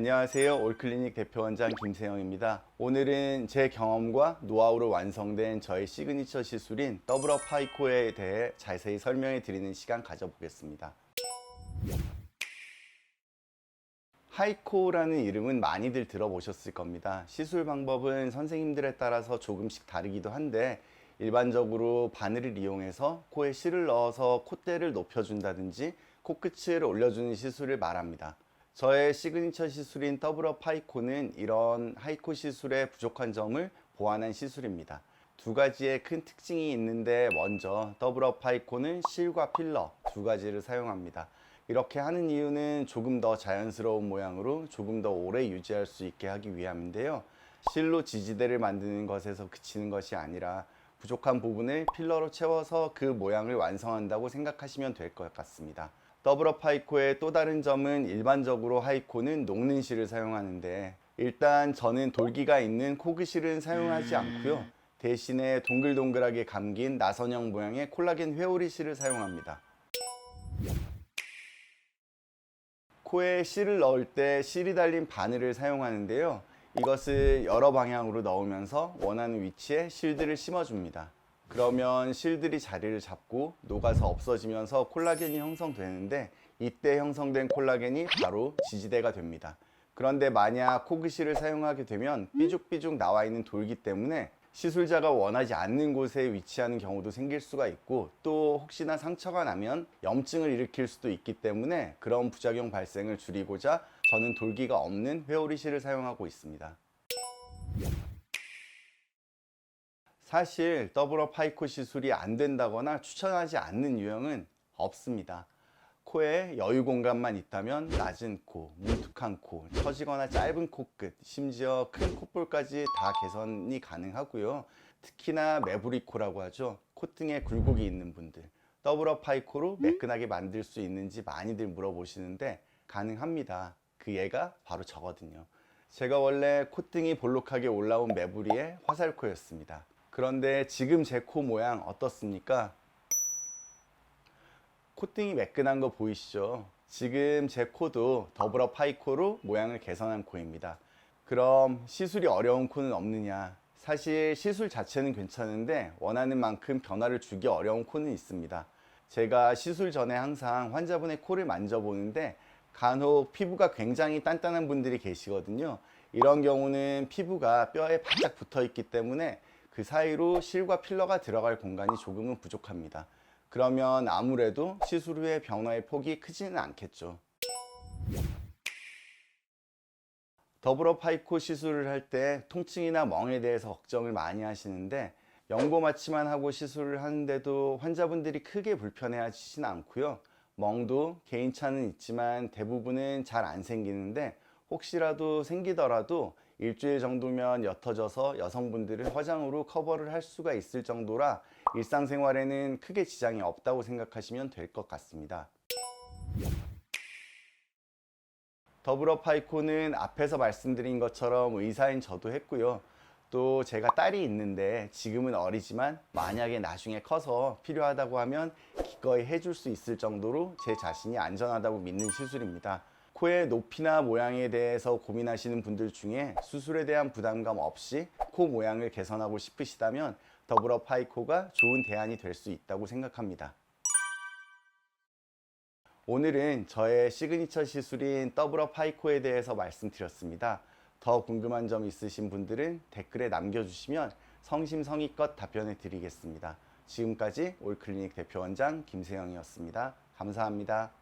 안녕하세요. 올클리닉 대표원장 김세영입니다. 오늘은 제 경험과 노하우로 완성된 저의 시그니처 시술인 더블업 파이코에 대해 자세히 설명해 드리는 시간 가져보겠습니다. 하이코라는 이름은 많이들 들어보셨을 겁니다. 시술 방법은 선생님들에 따라서 조금씩 다르기도 한데 일반적으로 바늘을 이용해서 코에 실을 넣어서 콧대를 높여준다든지 코끝을 올려주는 시술을 말합니다. 저의 시그니처 시술인 더블업 하이코는 이런 하이코 시술의 부족한 점을 보완한 시술입니다. 두 가지의 큰 특징이 있는데 먼저 더블업 하이코는 실과 필러 두 가지를 사용합니다. 이렇게 하는 이유는 조금 더 자연스러운 모양으로 조금 더 오래 유지할 수 있게 하기 위함인데요. 실로 지지대를 만드는 것에서 그치는 것이 아니라 부족한 부분을 필러로 채워서 그 모양을 완성한다고 생각하시면 될 것 같습니다. 더블업 하이코의 또 다른 점은 일반적으로 하이코는 녹는 실을 사용하는데 일단 저는 돌기가 있는 코그실은 사용하지 않고요. 대신에 동글동글하게 감긴 나선형 모양의 콜라겐 회오리 실을 사용합니다. 코에 실을 넣을 때 실이 달린 바늘을 사용하는데요. 이것을 여러 방향으로 넣으면서 원하는 위치에 실들을 심어줍니다. 그러면 실들이 자리를 잡고 녹아서 없어지면서 콜라겐이 형성되는데 이때 형성된 콜라겐이 바로 지지대가 됩니다. 그런데 만약 코그실을 사용하게 되면 삐죽삐죽 나와 있는 돌기 때문에 시술자가 원하지 않는 곳에 위치하는 경우도 생길 수가 있고 또 혹시나 상처가 나면 염증을 일으킬 수도 있기 때문에 그런 부작용 발생을 줄이고자 저는 돌기가 없는 회오리실을 사용하고 있습니다. 사실 더블업 하이코 시술이 안 된다거나 추천하지 않는 유형은 없습니다. 코에 여유 공간만 있다면 낮은 코, 뭉툭한 코, 처지거나 짧은 코끝, 심지어 큰 콧볼까지 다 개선이 가능하고요. 특히나 매부리코라고 하죠. 콧등에 굴곡이 있는 분들. 더블업 하이코로 매끈하게 만들 수 있는지 많이들 물어보시는데 가능합니다. 그 예가 바로 저거든요. 제가 원래 콧등이 볼록하게 올라온 매부리의 화살코였습니다. 그런데 지금 제 코 모양 어떻습니까? 콧등이 매끈한 거 보이시죠? 지금 제 코도 더블업 하이코로 모양을 개선한 코입니다. 그럼 시술이 어려운 코는 없느냐? 사실 시술 자체는 괜찮은데 원하는 만큼 변화를 주기 어려운 코는 있습니다. 제가 시술 전에 항상 환자분의 코를 만져보는데 간혹 피부가 굉장히 단단한 분들이 계시거든요. 이런 경우는 피부가 뼈에 바짝 붙어 있기 때문에 그 사이로 실과 필러가 들어갈 공간이 조금은 부족합니다. 그러면 아무래도 시술 후에 변화의 폭이 크지는 않겠죠. 더불어 파이코 시술을 할 때 통증이나 멍에 대해서 걱정을 많이 하시는데 연고 마취만 하고 시술을 하는데도 환자분들이 크게 불편해 하시진 않고요. 멍도 개인차는 있지만 대부분은 잘 안 생기는데 혹시라도 생기더라도 일주일 정도면 옅어져서 여성분들은 화장으로 커버를 할 수가 있을 정도라 일상생활에는 크게 지장이 없다고 생각하시면 될 것 같습니다. 더불어 파이코는 앞에서 말씀드린 것처럼 의사인 저도 했고요. 또 제가 딸이 있는데 지금은 어리지만 만약에 나중에 커서 필요하다고 하면 기꺼이 해줄 수 있을 정도로 제 자신이 안전하다고 믿는 시술입니다. 코의 높이나 모양에 대해서 고민하시는 분들 중에 수술에 대한 부담감 없이 코 모양을 개선하고 싶으시다면 더불어 파이코가 좋은 대안이 될 수 있다고 생각합니다. 오늘은 저의 시그니처 시술인 더블업 하이코에 대해서 말씀드렸습니다. 더 궁금한 점 있으신 분들은 댓글에 남겨주시면 성심성의껏 답변해 드리겠습니다. 지금까지 올클리닉 대표원장 김세영이었습니다. 감사합니다.